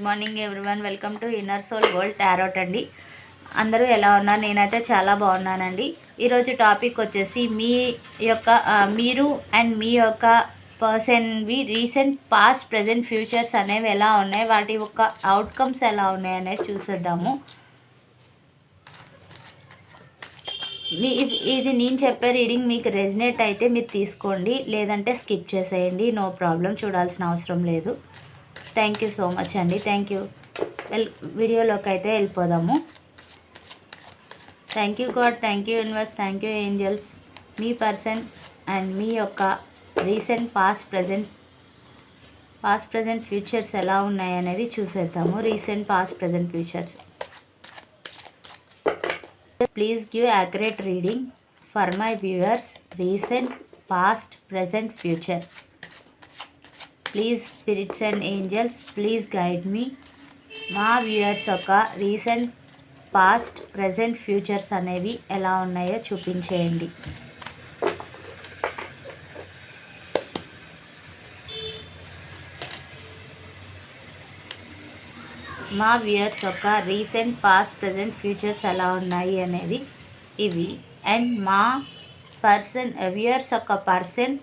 Good morning everyone. Welcome to inner soul gold tarot అండి. అందరూ ఎలా ఉన్నారు? నేనైతే చాలా బాగున్నానండి. ఈరోజు టాపిక్ వచ్చేసి మీ యొక్క మీరు అండ్ మీ యొక్క పర్సన్వి రీసెంట్ పాస్ట్ ప్రజెంట్ ఫ్యూచర్స్ అనేవి ఎలా ఉన్నాయి? వాటి యొక్క అవుట్కమ్స్ ఎలా ఉన్నాయి అనేది చూసేద్దాము. మీ ఇది- ఇది నేను చెప్పే రీడింగ్ మీకు రెజినేట్ అయితే మీరు తీసుకోండి. లేదంటే స్కిప్ చేసేయండి. No problem. చూడాల్సిన అవసరం లేదు. థ్యాంక్ యూ సో మచ్ అండి. థ్యాంక్ యూ వెల్ వీడియోలోకి అయితే వెళ్ళిపోదాము. Thank you God thank you universe thank you angels me person and మీ యొక్క recent past present past present futures ఎలా ఉన్నాయి అనేది చూసేద్దాము. Recent past present futures please give accurate reading for my viewers recent past present future please spirits and angels please guide మీ మా viewers యొక్క recent past present futures అనేవి ఎలా ఉన్నాయో చూపించేయండి. మా వ్యూయర్స్ యొక్క రీసెంట్ పాస్ట్ ప్రజెంట్ ఫ్యూచర్స్ ఎలా ఉన్నాయి అనేది ఇవి. అండ్ మా పర్సన్ వ్యూయర్స్ యొక్క పర్సన్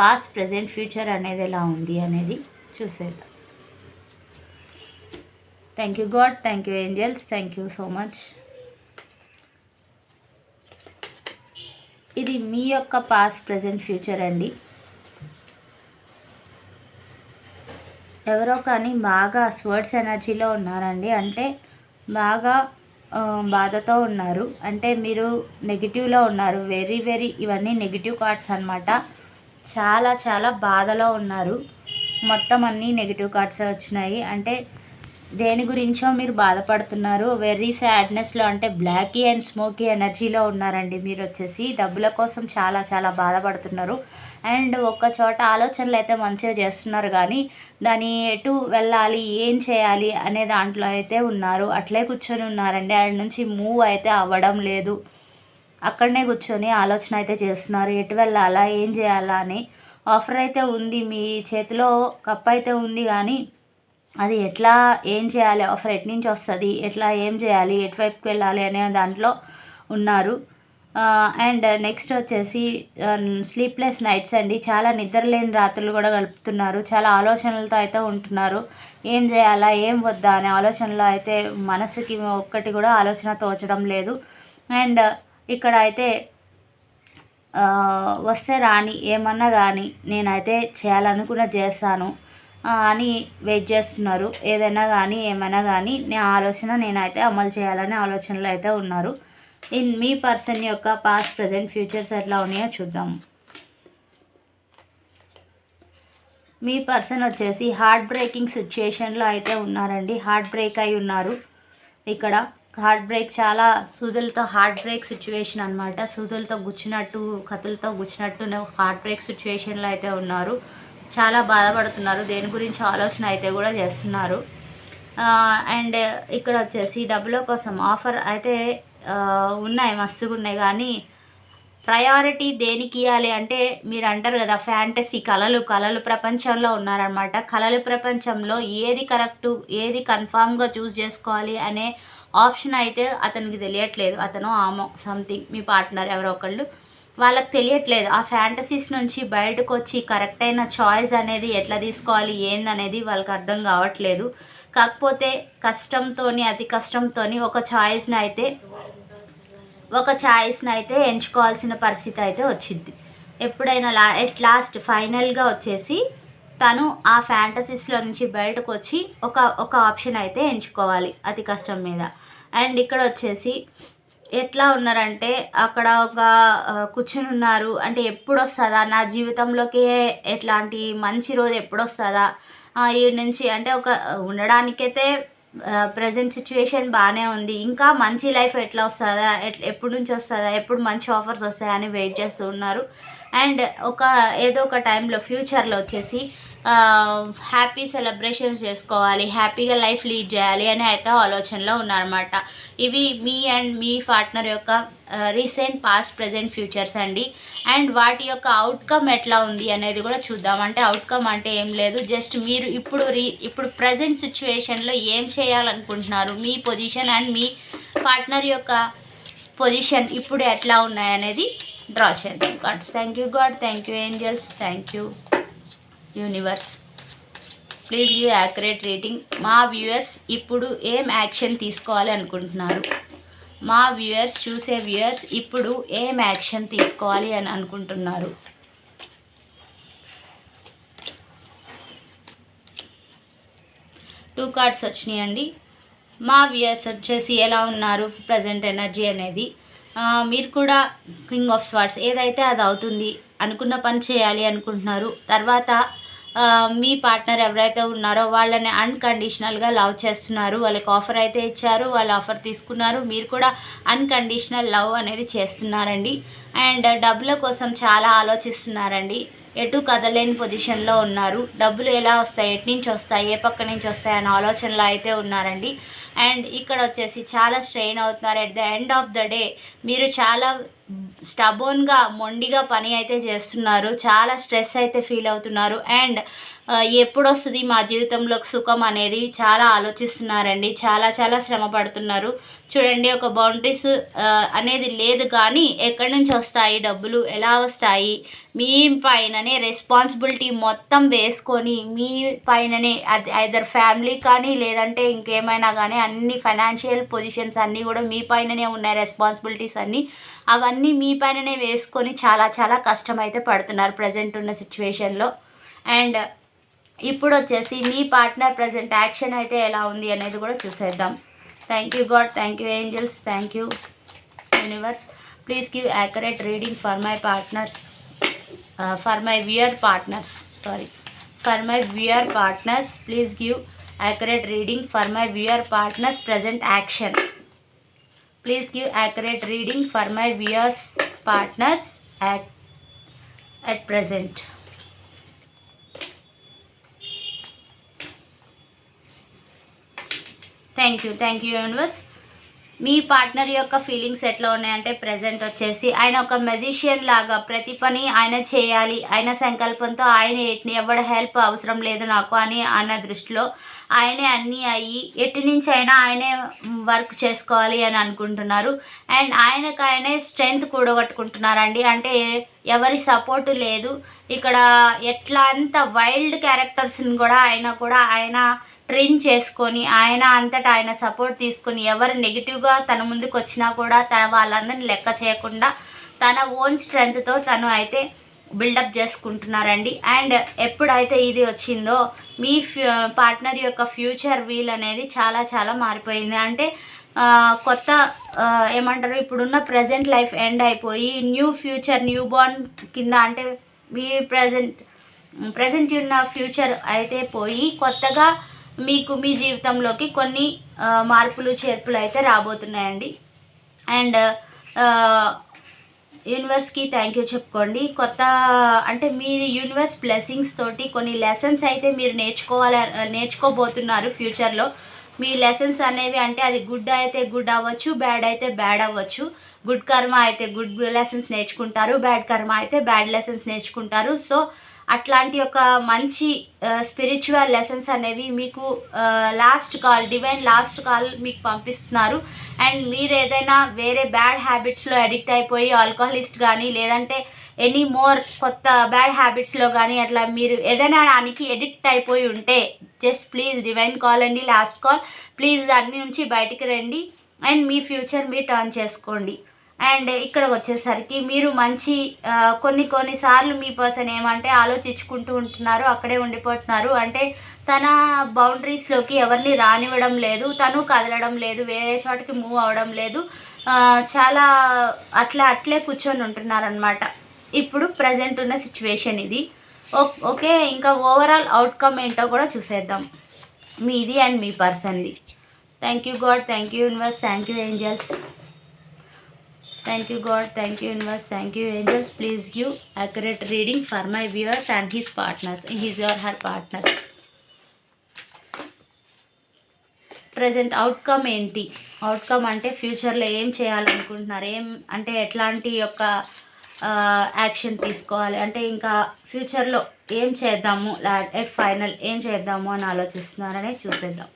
పాస్ట్ ప్రజెంట్ ఫ్యూచర్ అనేది ఎలా ఉంది అనేది చూసేద్దాం. Thank you God thank you angels thank you so much ఇది మీ యొక్క పాస్ట్ ప్రజెంట్ ఫ్యూచర్ అండి. ఎవరో కానీ బాగా స్వర్డ్స్ ఎనర్జీలో ఉన్నారండి. అంటే బాగా బాధతో ఉన్నారు. అంటే మీరు నెగిటివ్లో ఉన్నారు. వెరీ వెరీ ఇవన్నీ నెగిటివ్ కార్డ్స్ అన్నమాట. చాలా చాలా బాధలో ఉన్నారు. మొత్తం అన్నీ నెగిటివ్ కార్డ్సే వచ్చినాయి. అంటే దేని గురించో మీరు బాధపడుతున్నారు. వెరీ సాడ్నెస్లో అంటే బ్లాకీ అండ్ స్మోకీ ఎనర్జీలో ఉన్నారండి మీరు వచ్చేసి. డబ్బుల కోసం చాలా చాలా బాధపడుతున్నారు. అండ్ ఒక్క చోట ఆలోచనలు అయితే మంచిగా చేస్తున్నారు కానీ దాని ఎటు వెళ్ళాలి ఏం చేయాలి అనే దాంట్లో అయితే ఉన్నారు. అట్లే కూర్చొని ఉన్నారండి. అండ్ నుంచి మూవ్ అయితే అవ్వడం లేదు. అక్కడనే కూర్చొని ఆలోచన అయితే చేస్తున్నారు. ఎటు వెళ్ళాలా? ఏం చేయాలా? అని ఆఫర్ అయితే ఉంది. మీ చేతిలో కప్ అయితే ఉంది కానీ అది ఎట్లా ఏం చేయాలి? ఆఫర్ ఎటు నుంచి వస్తుంది? ఎట్లా ఏం చేయాలి? ఎటువైపుకి వెళ్ళాలి? అనే దాంట్లో ఉన్నారు. అండ్ నెక్స్ట్ వచ్చేసి స్లీప్లెస్ నైట్స్ అండి. చాలా నిద్రలేని రాత్రులు కూడా గడుపుతున్నారు. చాలా ఆలోచనలతో అయితే ఉంటున్నారు. ఏం చేయాలా? ఏం వద్దా? అనే ఆలోచనలో అయితే మనసుకి ఒక్కటి కూడా ఆలోచన తోచడం లేదు. అండ్ ఇక్కడ అయితే వస్తే రాని ఏమన్నా కానీ నేనైతే చేయాలనుకున్న చేస్తాను అని వెయిట్ చేస్తున్నారు. ఏదైనా కానీ ఏమైనా కానీ నా ఆలోచన నేనైతే అమలు చేయాలనే ఆలోచనలో అయితే ఉన్నారు. ఇన్ మీ పర్సన్ యొక్క పాస్ట్ ప్రజెంట్ ఫ్యూచర్స్ ఎట్లా ఉన్నాయో చూద్దాము మీ పర్సన్ వచ్చేసి హార్ట్ బ్రేకింగ్ సిచ్యుయేషన్లో అయితే ఉన్నారండి. హార్ట్ బ్రేక్ అయి ఉన్నారు. ఇక్కడ హార్ట్ బ్రేక్ చాలా సూదులతో హార్ట్ బ్రేక్ సిచ్యువేషన్ అనమాట సూదులతో గుచ్చినట్టు కత్తులతో గుచ్చినట్టు హార్ట్ బ్రేక్ సిచ్యువేషన్లో అయితే ఉన్నారు. చాలా బాధపడుతున్నారు. దేని గురించి ఆలోచన అయితే కూడా చేస్తున్నారు. అండ్ ఇక్కడ వచ్చేసి డబ్బుల కోసం ఆఫర్ అయితే ఉన్నాయి. మస్తుగా ఉన్నాయి కానీ ప్రయారిటీ దేనికి ఇవ్వాలి అంటే మీరు అంటారు కదా ఫ్యాంటసీ కళలు కళలు ప్రపంచంలో ఉన్నారనమాట కళలు ప్రపంచంలో ఏది కరెక్టు ఏది కన్ఫామ్గా చూస్ చేసుకోవాలి అనే ఆప్షన్ అయితే అతనికి తెలియట్లేదు. అతను ఆమో సంథింగ్ మీ పార్ట్నర్ ఎవరో ఒకళ్ళు. వాళ్ళకి తెలియట్లేదు. ఆ ఫ్యాంటసీస్ నుంచి బయటకు వచ్చి కరెక్ట్ అయిన చాయిస్ అనేది ఎట్లా తీసుకోవాలి ఏందనేది వాళ్ళకి అర్థం కావట్లేదు. కాకపోతే కష్టంతోని అతి కష్టంతోని ఒక చాయిస్ని అయితే ఒక చాయిస్ని అయితే ఎంచుకోవాల్సిన పరిస్థితి అయితే వచ్చింది. ఎప్పుడైనా లా ఎట్ లాస్ట్ ఫైనల్గా వచ్చేసి తను ఆ ఫ్యాంటసీస్లో నుంచి బయటకు వచ్చి ఒక ఒక ఆప్షన్ అయితే ఎంచుకోవాలి అతి కష్టం మీద. అండ్ ఇక్కడ వచ్చేసి ఎట్లా ఉన్నారంటే అక్కడ ఒక కూర్చుని ఉన్నారు. అంటే ఎప్పుడు వస్తుందా నా జీవితంలోకి ఎట్లాంటి మంచి రోజు ఎప్పుడు వస్తుందా ఈ నుంచి అంటే ఒక ఉండడానికైతే ప్రజెంట్ సిచ్యువేషన్ బాగానే ఉంది. ఇంకా మంచి లైఫ్ ఎట్లా వస్తుందా? ఎట్ ఎప్పుడు నుంచి వస్తుందా? ఎప్పుడు మంచి ఆఫర్స్ వస్తాయా అని వెయిట్ చేస్తూ ఉన్నారు. అండ్ ఒక ఏదో ఒక టైంలో ఫ్యూచర్లో వచ్చేసి Um, హ్యాపీ సెలబ్రేషన్స్ చేసుకోవాలి హ్యాపీగా లైఫ్ లీడ్ చేయాలి అని అయితే ఆలోచనలో ఉన్నారన్నమాట. ఇవి మీ అండ్ మీ పార్ట్నర్ యొక్క రీసెంట్ పాస్ట్ ప్రజెంట్ ఫ్యూచర్స్ అండి. అండ్ వాటి యొక్క అవుట్కమ్ ఎట్లా ఉంది అనేది కూడా చూద్దాం. అంటే అవుట్కమ్ అంటే ఏం లేదు. జస్ట్ మీరు ఇప్పుడు రీ ఇప్పుడు ప్రజెంట్ సిచ్యువేషన్లో ఏం చేయాలనుకుంటున్నారు? మీ పొజిషన్ అండ్ మీ పార్ట్నర్ యొక్క పొజిషన్ ఇప్పుడు ఎట్లా ఉన్నాయనేది డ్రా చేద్దాం. Gods thank you God thank you angels thank you universe. Please give accurate rating. మా వ్యూయర్స్ ఇప్పుడు ఏం యాక్షన్ తీసుకోవాలి అనుకుంటున్నారు? మా వ్యూయర్స్ చూసే వ్యూయర్స్ ఇప్పుడు ఏం యాక్షన్ తీసుకోవాలి అని అనుకుంటున్నారు? టూ కార్డ్స్ వచ్చినాయండి. మా వ్యూయర్స్ వచ్చేసి ఎలా ఉన్నారు? ప్రజెంట్ ఎనర్జీ అనేది. మీరు కూడా కింగ్ ఆఫ్ స్వార్ట్స్ ఏదైతే అది అవుతుంది అనుకున్న పని చేయాలి అనుకుంటున్నారు. తర్వాత మీ పార్ట్నర్ ఎవరైతే ఉన్నారో వాళ్ళని అన్కండిషనల్గా లవ్ చేస్తున్నారు. వాళ్ళకి ఆఫర్ అయితే ఇచ్చారు వాళ్ళు ఆఫర్ తీసుకున్నారు. మీరు కూడా అన్కండిషనల్ లవ్ అనేది చేస్తున్నారండి. అండ్ డబ్బుల కోసం చాలా ఆలోచిస్తున్నారండి. ఎటు కదలేని పొజిషన్లో ఉన్నారు. డబ్బులు ఎలా వస్తాయి ఎటు నుంచి వస్తాయి ఏ పక్క నుంచి వస్తాయి అనే ఆలోచనలో అయితే ఉన్నారండి. అండ్ ఇక్కడ వచ్చేసి చాలా స్ట్రెయిన్ అవుతున్నారు. At the end of the day మీరు చాలా స్టబోన్గా మొండిగా పని అయితే చేస్తున్నారు. చాలా స్ట్రెస్ అయితే ఫీల్ అవుతున్నారు. అండ్ ఎప్పుడు వస్తుంది మా జీవితంలో సుఖం అనేది? చాలా ఆలోచిస్తున్నారండి. చాలా చాలా శ్రమ పడుతున్నారు. చూడండి ఒక బౌండరీస్ అనేది లేదు కానీ ఎక్కడి నుంచి వస్తాయి డబ్బులు? ఎలా వస్తాయి? మీ పైననే రెస్పాన్సిబిలిటీ మొత్తం వేసుకొని మీ పైననే అది ఐదర్ ఫ్యామిలీ కానీ లేదంటే ఇంకేమైనా కానీ అన్ని ఫైనాన్షియల్ పొజిషన్స్ అన్నీ కూడా మీ పైననే ఉన్నాయి రెస్పాన్సిబిలిటీస్ అన్నీ అవన్నీ మీ పైననే వేసుకొని చాలా చాలా కష్టం అయితే పడుతున్నారు ప్రజెంట్ ఉన్న సిచ్యువేషన్లో అండ్ ఇప్పుడు వచ్చేసి మీ పార్ట్నర్ ప్రజెంట్ యాక్షన్ అయితే ఎలా ఉంది అనేది కూడా చూసేద్దాం. Thank you God thank you angels thank you universe please give accurate reading for my partners for my viewer's partners sorry for my viewer's partners please give accurate reading for my viewer's partners present action Please give accurate reading for my viewers partners at, at present. Thank you. Thank you, universe. మీ partner యొక్క feelings ఎట్లా ఉన్నాయంటే present వచ్చేసి ఆయన ఒక magician లాగా ప్రతి పని ఆయన చేయాలి ఆయన సంకల్పంతో ఆయన ఎట్ని ఎవరి హెల్ప్ అవసరం లేదు నాకు అని అన్న దృష్టిలో ఆయనే అన్నీ అయ్యి ఎటు నుంచి అయినా ఆయనే వర్క్ చేసుకోవాలి అని అనుకుంటున్నారు. అండ్ ఆయనకు ఆయనే స్ట్రెంగ్త్ కూడగట్టుకుంటున్నారండి. అంటే ఎవరి సపోర్టు లేదు. ఇక్కడ ఎట్లా అంత వైల్డ్ క్యారెక్టర్స్ని కూడా ఆయన కూడా ఆయన ట్రిమ్ చేసుకొని ఆయన అంతటా ఆయన సపోర్ట్ తీసుకొని ఎవరు నెగిటివ్గా తన ముందుకు వచ్చినా కూడా తన వాళ్ళందరిని లెక్క చేయకుండా తన ఓన్ స్ట్రెంగ్త్తో తను అయితే బిల్డప్ చేసుకుంటున్నారండి. అండ్ ఎప్పుడైతే ఇది వచ్చిందో మీ ఫ్యూ పార్ట్నర్ యొక్క ఫ్యూచర్ వీల్ అనేది చాలా చాలా మారిపోయింది. అంటే కొత్త ఏమంటారు ఇప్పుడున్న ప్రజెంట్ లైఫ్ ఎండ్ అయిపోయి న్యూ ఫ్యూచర్ న్యూ బార్న్ కింద అంటే మీ ప్రజెంట్ ప్రజెంట్ ఉన్న ఫ్యూచర్ అయితే పోయి కొత్తగా మీకు మీ జీవితంలోకి కొన్ని మార్పులు చేర్పులు అయితే రాబోతున్నాయండి. అండ్ యూనివర్స్కి థ్యాంక్ యూ చెప్పుకోండి. కొత్త అంటే మీ యూనివర్స్ బ్లెస్సింగ్స్ తోటి కొన్ని లెసన్స్ అయితే మీరు నేర్చుకోవాలి నేర్చుకోబోతున్నారు ఫ్యూచర్లో మీ లెసన్స్ అనేవి అంటే అది గుడ్ అయితే గుడ్ అవ్వచ్చు బ్యాడ్ అయితే బ్యాడ్ అవ్వచ్చు. గుడ్ కర్మ అయితే గుడ్ లెసన్స్ నేర్చుకుంటారు బ్యాడ్ కర్మ అయితే బ్యాడ్ లెసన్స్ నేర్చుకుంటారు. సో అట్లాంటి ఒక మంచి స్పిరిచువల్ లెసన్స్ అనేవి మీకు last call divine last call మీకు పంపిస్తున్నారు. అండ్ మీరు ఏదైనా వేరే బ్యాడ్ హ్యాబిట్స్లో అడిక్ట్ అయిపోయి ఆల్కహాలిస్ట్ కానీ లేదంటే ఎనీ మోర్ కొత్త బ్యాడ్ హ్యాబిట్స్లో కానీ అట్లా మీరు ఏదైనా దానికి ఎడిక్ట్ అయిపోయి ఉంటే జస్ట్ ప్లీజ్ డివైన్ కాల్ అండి లాస్ట్ కాల్ ప్లీజ్ దాని నుంచి బయటికి రండి. అండ్ మీ ఫ్యూచర్ మీరు టర్న్ చేసుకోండి. అండ్ ఇక్కడ వచ్చేసరికి మీరు మంచి కొన్ని కొన్నిసార్లు మీ పర్సన్ ఏమంటే ఆలోచించుకుంటూ ఉంటున్నారు అక్కడే ఉండిపోతున్నారు. అంటే తన బౌండరీస్లోకి ఎవరిని రానివ్వడం లేదు తను కదలడం లేదు వేరే చోటకి మూవ్ అవ్వడం లేదు. చాలా అట్లా అట్లే కూర్చొని ఉంటున్నారనమాట ఇప్పుడు ప్రజెంట్ ఉన్న సిచ్యువేషన్ ఇది. ఓ- ఓకే ఇంకా ఓవరాల్ అవుట్కమ్ ఏంటో కూడా చూసేద్దాం. మీది అండ్ మీ పర్సన్ది. Thank you God thank you universe thank you angels thank you God thank you universe thank you angels please give accurate reading for my viewers and his partners his or her partners present outcome ఏంటి? Outcome అంటే ఫ్యూచర్లో ఏం చేయాలనుకుంటున్నారు? ఏం అంటే ఎట్లాంటి యొక్క action తీసుకోవాలి? అంటే ఇంకా ఫ్యూచర్లో ఏం చేద్దాము? ఎట్ ఫైనల్ ఏం చేద్దాము అని ఆలోచిస్తున్నారనే చూసేద్దాం.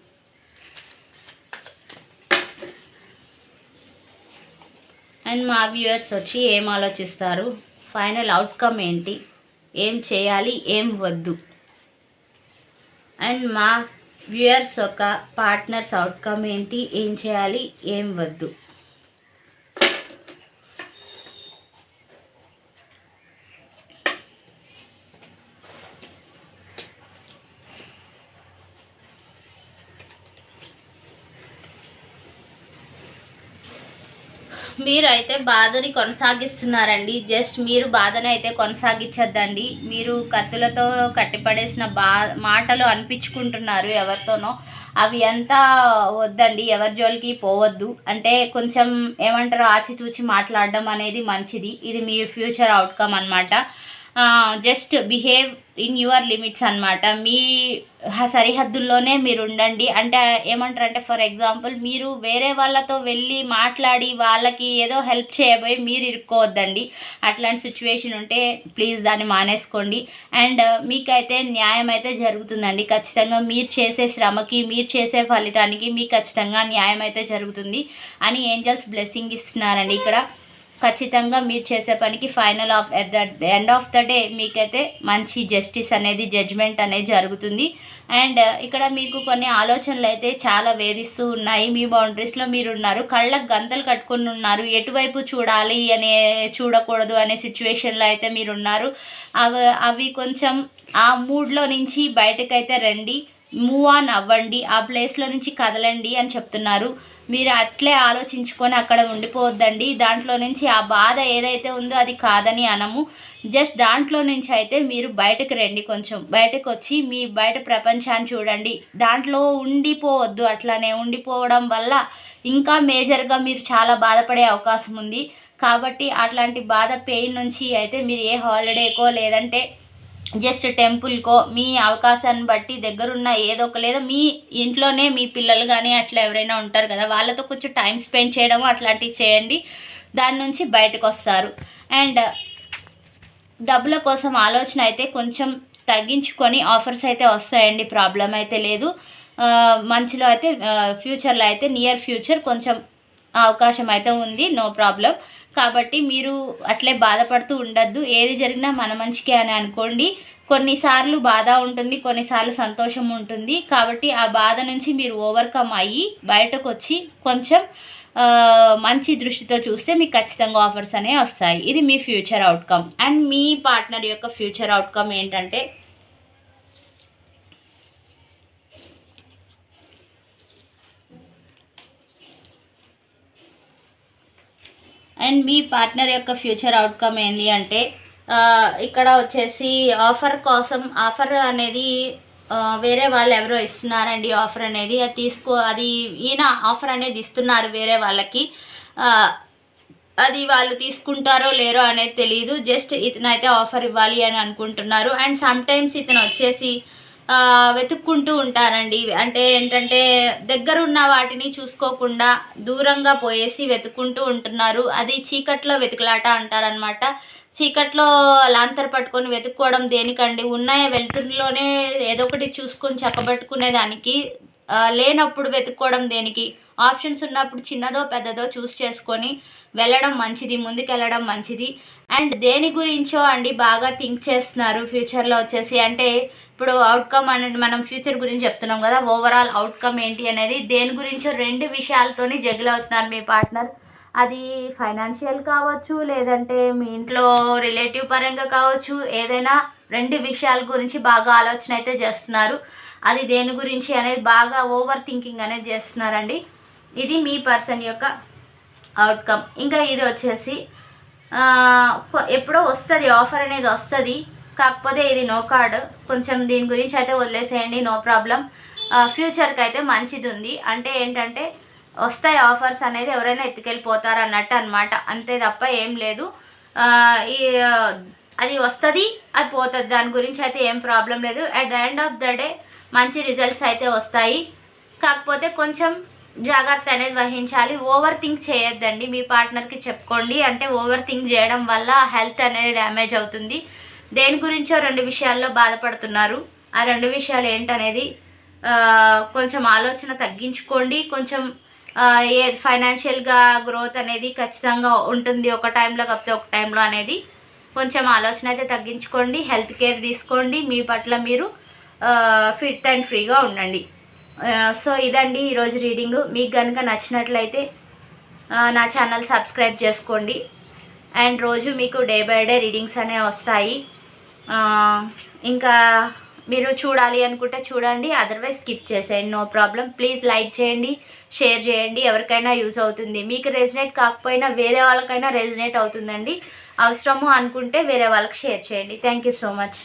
అండ్ మా వ్యూయర్స్ వచ్చి ఏం ఆలోచిస్తారు? ఫైనల్ అవుట్కమ్ ఏంటి? ఏం చేయాలి? ఏం వద్దు? అండ్ మా వ్యూయర్స్ ఒక పార్ట్నర్స్ అవుట్కమ్ ఏంటి? ఏం చేయాలి? ఏం వద్దు? మీరు అయితే బాధని కొనసాగిస్తున్నారండి. జస్ట్ మీరు బాధని అయితే కొనసాగించద్దండి. మీరు కత్తులతో కట్టిపడేసిన బా మాటలు అనిపించుకుంటున్నారు ఎవరితోనో. అవి అంతా వద్దండి. ఎవరి జోలికి పోవద్దు. అంటే కొంచెం ఏమంటారు? ఆచితూచి మాట్లాడడం అనేది మంచిది. ఇది మీ ఫ్యూచర్ అవుట్కమ్ అనమాట just behave in your limits అనమాట మీ సరిహద్దుల్లోనే మీరు ఉండండి అంటే ఏమంటారు అంటే ఫర్ ఎగ్జాంపుల్ మీరు వేరే వాళ్ళతో వెళ్ళి మాట్లాడి వాళ్ళకి ఏదో హెల్ప్ చేయబోయి మీరు ఇరుక్కోవద్దండి. అట్లాంటి సిచ్యువేషన్ ఉంటే ప్లీజ్ దాన్ని మానేసుకోండి. అండ్ uh, మీకైతే న్యాయం అయితే జరుగుతుందండి. ఖచ్చితంగా మీరు చేసే శ్రమకి మీరు చేసే ఫలితానికి మీకు ఖచ్చితంగా న్యాయం అయితే జరుగుతుంది. అని ఏంజల్స్ బ్లెస్సింగ్ ఇస్తున్నారండి ఇక్కడ. ఖచ్చితంగా మీరు చేసే పనికి final of at the end of the day మీకైతే మంచి జస్టిస్ అనేది జడ్జ్మెంట్ అనేది జరుగుతుంది. అండ్ uh, ఇక్కడ మీకు కొన్ని ఆలోచనలు అయితే చాలా వేధిస్తూ ఉన్నాయి. మీ బౌండరీస్లో మీరు ఉన్నారు. కళ్ళకు గంతలు కట్టుకుని ఉన్నారు. ఎటువైపు చూడాలి అనే చూడకూడదు అనే సిచ్యువేషన్లో అయితే మీరు ఉన్నారు. అవి అవి కొంచెం ఆ మూడ్లో నుంచి బయటకైతే రండి. మూవ్ ఆన్ అవ్వండి ఆ ప్లేస్లో నుంచి కదలండి అని చెప్తున్నారు. మీరు అట్లే ఆలోచించుకొని అక్కడ ఉండిపోవద్దండి. దాంట్లో నుంచి ఆ బాధ ఏదైతే ఉందో అది కాదని అనము. జస్ట్ దాంట్లో నుంచి అయితే మీరు బయటకు రండి కొంచెం. బయటకు వచ్చి మీ బయట ప్రపంచాన్ని చూడండి. దాంట్లో ఉండిపోవద్దు అట్లానే ఉండిపోవడం వల్ల ఇంకా మేజర్గా మీరు చాలా బాధపడే అవకాశం ఉంది. కాబట్టి అట్లాంటి బాధ పెయిన్ నుంచి అయితే మీరు ఏ హాలిడేకో లేదంటే జస్ట్ టెంపుల్కో మీ అవకాశాన్ని బట్టి దగ్గరున్న ఏదో ఒక లేదా మీ ఇంట్లోనే మీ పిల్లలు కానీ అట్లా ఎవరైనా ఉంటారు కదా వాళ్ళతో కొంచెం టైం స్పెండ్ చేయడము అట్లాంటివి చేయండి. దాని నుంచి బయటకు వస్తారు. అండ్ డబ్బుల కోసం ఆలోచన అయితే కొంచెం తగ్గించుకొని ఆఫర్స్ అయితే వస్తాయండి ప్రాబ్లం అయితే లేదు. మంచిలో అయితే ఫ్యూచర్లో అయితే నియర్ ఫ్యూచర్ కొంచెం అవకాశం అయితే ఉంది నో ప్రాబ్లం. కాబట్టి మీరు అట్లే బాధపడుతూ ఉండద్దు. ఏది జరిగినా మన మంచికే అని అనుకోండి. కొన్నిసార్లు బాధ ఉంటుంది కొన్నిసార్లు సంతోషం ఉంటుంది. కాబట్టి ఆ బాధ నుంచి మీరు ఓవర్కమ్ అయ్యి బయటకు వచ్చి కొంచెం మంచి దృష్టితో చూస్తే మీకు ఖచ్చితంగా ఆఫర్స్ అనేవి వస్తాయి. ఇది మీ ఫ్యూచర్ అవుట్కమ్. అండ్ మీ పార్ట్నర్ యొక్క ఫ్యూచర్ అవుట్కమ్ ఏంటంటే అండ్ మీ పార్ట్నర్ యొక్క ఫ్యూచర్ అవుట్కమ్ ఏంది అంటే ఇక్కడ వచ్చేసి ఆఫర్ కోసం ఆఫర్ అనేది వేరే వాళ్ళు ఎవరో ఇస్తున్నారండి ఆఫర్ అనేది అది తీసుకో అది ఈయన ఆఫర్ అనేది ఇస్తున్నారు వేరే వాళ్ళకి. అది వాళ్ళు తీసుకుంటారో లేరో అనేది తెలియదు జస్ట్ ఇతను అయితే ఆఫర్ ఇవ్వాలి అని అనుకుంటున్నారు. అండ్ సమ్ టైమ్స్ ఇతను వచ్చేసి వెతుక్కుంటూ ఉంటారండి. అంటే ఏంటంటే దగ్గరున్న వాటిని చూసుకోకుండా దూరంగా పోయేసి వెతుక్కుంటూ ఉంటున్నారు. అది చీకట్లో వెతుకులాట అంటారనమాట చీకట్లో లాంతర్ పట్టుకొని వెతుక్కోవడం దేనికండి? ఉన్నాయా వెలుతురులోనే ఏదో ఒకటి చూసుకొని చక్కబెట్టుకునే దానికి లేనప్పుడు వెతుక్కోవడం దేనికి? ఆప్షన్స్ ఉన్నప్పుడు చిన్నదో పెద్దదో చూస్ చేసుకొని వెళ్ళడం మంచిది ముందుకెళ్ళడం మంచిది. అండ్ దేని గురించో అండి బాగా థింక్ చేస్తున్నారు ఫ్యూచర్లో వచ్చేసి. అంటే ఇప్పుడు అవుట్కమ్ అనేది మనం ఫ్యూచర్ గురించి చెప్తున్నాం కదా ఓవరాల్ అవుట్కమ్ ఏంటి అనేది దేని గురించో రెండు విషయాలతోని జగిల్ అవుతున్నారు మీ పార్ట్నర్ అది ఫైనాన్షియల్ కావచ్చు లేదంటే మీ ఇంట్లో రిలేటివ్ పరంగా కావచ్చు ఏదైనా రెండు విషయాల గురించి బాగా ఆలోచన అయితే చేస్తున్నారు. అది దేని గురించి అనేది బాగా ఓవర్ థింకింగ్ అనేది చేస్తున్నారండి. ఇది మీ పర్సన్ యొక్క అవుట్కమ్ ఇంకా ఇది వచ్చేసి ఎప్పుడో వస్తుంది ఆఫర్ అనేది వస్తుంది. కాకపోతే ఇది నో కార్డ్ కొంచెం దీని గురించి అయితే వదిలేసేయండి నో ప్రాబ్లం ఫ్యూచర్కి అయితే మంచిది ఉంది. అంటే ఏంటంటే వస్తాయి ఆఫర్స్ అనేది ఎవరైనా ఎత్తుకెళ్ళిపోతారు అన్నట్టు అనమాట అంతే తప్ప ఏం లేదు. ఈ అది వస్తుంది అది పోతుంది. దాని గురించి అయితే ఏం ప్రాబ్లం లేదు. At the end of the day మంచి రిజల్ట్స్ అయితే వస్తాయి. కాకపోతే కొంచెం జాగ్రత్త అనేది వహించాలి. ఓవర్ థింక్ చేయొద్దండి. మీ పార్ట్నర్కి చెప్పుకోండి. అంటే ఓవర్ థింక్ చేయడం వల్ల హెల్త్ అనేది డ్యామేజ్ అవుతుంది. దేని గురించో రెండు విషయాల్లో బాధపడుతున్నారు. ఆ రెండు విషయాలు ఏంటనేది కొంచెం ఆలోచన తగ్గించుకోండి. కొంచెం ఏ ఫైనాన్షియల్గా గ్రోత్ అనేది ఖచ్చితంగా ఉంటుంది ఒక టైంలో కాకపోతే ఒక టైంలో అనేది కొంచెం ఆలోచన అయితే తగ్గించుకోండి. హెల్త్ కేర్ తీసుకోండి. మీ పట్ల మీరు ఫిట్ అండ్ ఫ్రీగా ఉండండి. సో ఇదండి ఈరోజు రీడింగు. మీకు కనుక నచ్చినట్లయితే నా ఛానల్ సబ్స్క్రైబ్ చేసుకోండి. అండ్ రోజు మీకు డే బై డే రీడింగ్స్ అనేవి వస్తాయి. ఇంకా మీరు చూడాలి అనుకుంటే చూడండి. అదర్వైజ్ స్కిప్ చేసేయండి. నో ప్రాబ్లం ప్లీజ్ లైక్ చేయండి షేర్ చేయండి. ఎవరికైనా యూజ్ అవుతుంది. మీకు రెజినేట్ కాకపోయినా వేరే వాళ్ళకైనా రెజినేట్ అవుతుందండి. అవసరము అనుకుంటే వేరే వాళ్ళకి షేర్ చేయండి. Thank you so much